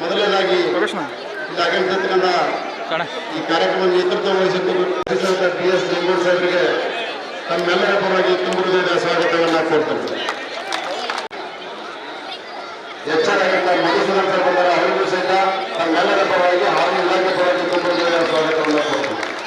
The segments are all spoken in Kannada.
ಮೊದಲನೇದಾಗಿ ಕಣ. ಈ ಕಾರ್ಯಕ್ರಮ ನೇತೃತ್ವ ವಹಿಸಿದ್ದು ಡಿ ಎಸ್ ಲಿಂಗೋಡ್ ಸಾಹೇಬರಿಗೆ ತಮ್ಮೆಲ್ಲರ ಪರವಾಗಿ ತುಂಬ ಹೃದಯದ ಸ್ವಾಗತವನ್ನು ಕೋರ್ತೇವೆ ಎಚ್ಚರಾಗಿದ್ದ ಮಧುಸೂದನ್ ಸರ್ ಬಂದರೆ ಅವರಿಗೂ ಸಹಿತ ತಮ್ಮೆಲ್ಲರ ಪರವಾಗಿ ಹಾಗೂ ಇಲಾಖೆ ಪರವಾಗಿ ತುಂಬ ಹೃದಯದ ಸ್ವಾಗತವನ್ನು ಕೋರ್ತೇವೆ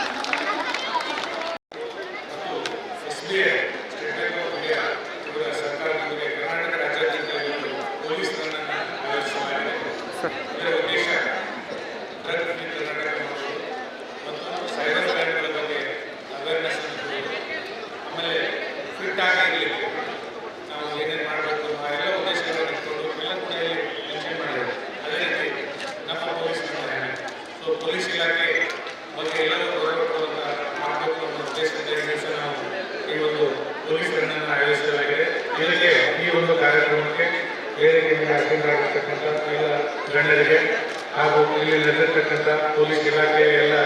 ಈ ಒಂದು ದಂಡನ್ನು ಆಯೋಜಿಸಲಾಗಿದೆ. ಇದಕ್ಕೆ ಈ ಒಂದು ಕಾರ್ಯಕ್ರಮಕ್ಕೆ ವೇದಿಕೆಯಿಂದ ಅಟೆಂಡ್ ಎಲ್ಲ ಗಣ್ಯರಿಗೆ ಹಾಗೂ ಇಲ್ಲಿ ನೆರೆದಿರ್ತಕ್ಕಂಥ ಪೊಲೀಸ್ ಇಲಾಖೆಯ ಎಲ್ಲ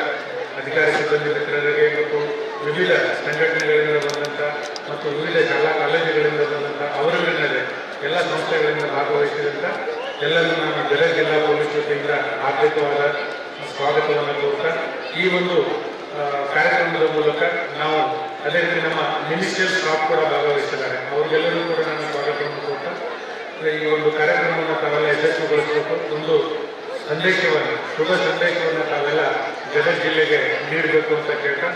ಅಧಿಕಾರಿ ಸಿಬ್ಬಂದಿ ಮಿತ್ರರಿಗೆ ಮತ್ತು ವಿವಿಧ ಸಂಘಟನೆಗಳಿಂದ ಬಂದಂಥ ಮತ್ತು ವಿವಿಧ ಶಾಲಾ ಕಾಲೇಜುಗಳಿಂದ ಬಂದಂಥ ಅವರುಗಳಿಂದ ಎಲ್ಲ ಸಂಸ್ಥೆಗಳಿಂದ ಭಾಗವಹಿಸಿದಂಥ ಎಲ್ಲರೂ ನಮ್ಮ ಗದಗ ಜಿಲ್ಲಾ ಪೊಲೀಸ್ ವತಿಯಿಂದ ಆರ್ಥಿಕವಾದ ಸ್ವಾಗತವನ್ನು ಕೋರ್ತಾ ಈ ಒಂದು ಕಾರ್ಯಕ್ರಮದ ಮೂಲಕ ನಾವು ಅದೇ ರೀತಿ ನಮ್ಮ ಮಿನಿಸ್ಟರ್ ಸ್ಟಾಫ್ ಕೂಡ ಭಾಗವಹಿಸಿದ್ದಾರೆ. ಅವರಿಗೆಲ್ಲರೂ ಕೂಡ ನಾನು ಸ್ವಾಗತವನ್ನು ಕೊಟ್ಟು ಈ ಒಂದು ಕಾರ್ಯಕ್ರಮವನ್ನು ತಾವೆಲ್ಲ ಯಶಸ್ವಿಗೊಳಿಸಬೇಕು. ಒಂದು ಸಂದೇಶವನ್ನು, ಶುಭ ಸಂದೇಶವನ್ನು ತಾವೆಲ್ಲ ಗದಗ ಜಿಲ್ಲೆಗೆ ನೀಡಬೇಕು ಅಂತ ಕೇಳ್ತಾ,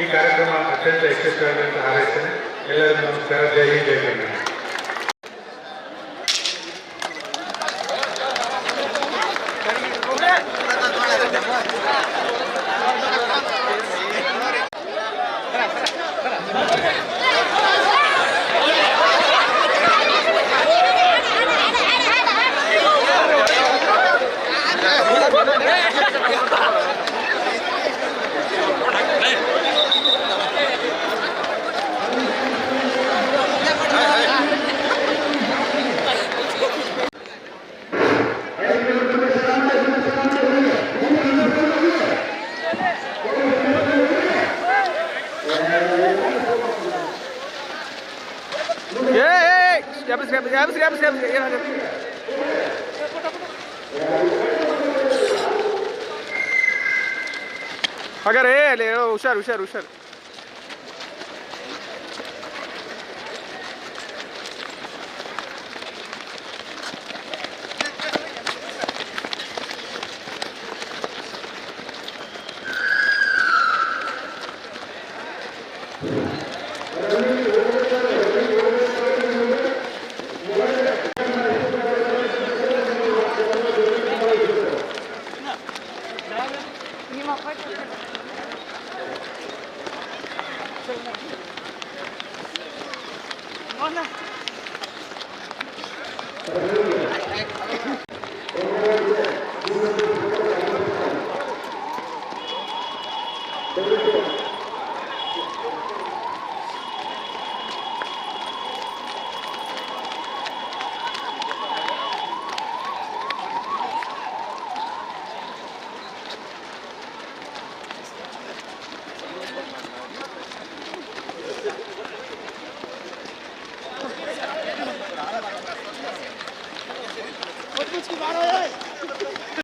ಈ ಕಾರ್ಯಕ್ರಮ ಅತ್ಯಂತ ಯಶಸ್ವಿಯಾಗಿದೆ ಅಂತ ಹಾರೈಸ್ತೇನೆ ಎಲ್ಲರಿಗೂ ನಮಸ್ಕಾರ. ಜೈ ಜೈ ほら。habis habis habis ya habis अगर है ले हुशार हुशार हुशार Ona. Kuczki, waruj!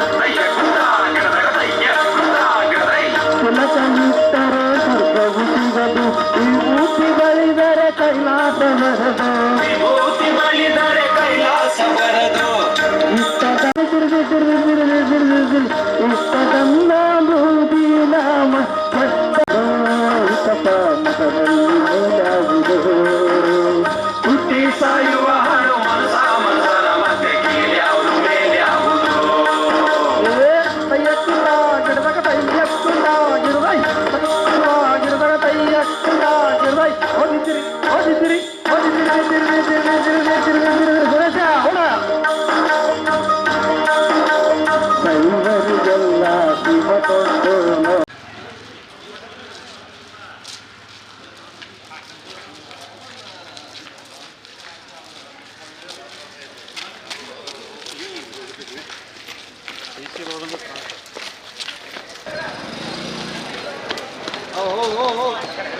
Hadi diri, hadi diri, hadi diri, diri, diri, diri, diri, diri, diri, diri. oh, oh, oh. oh.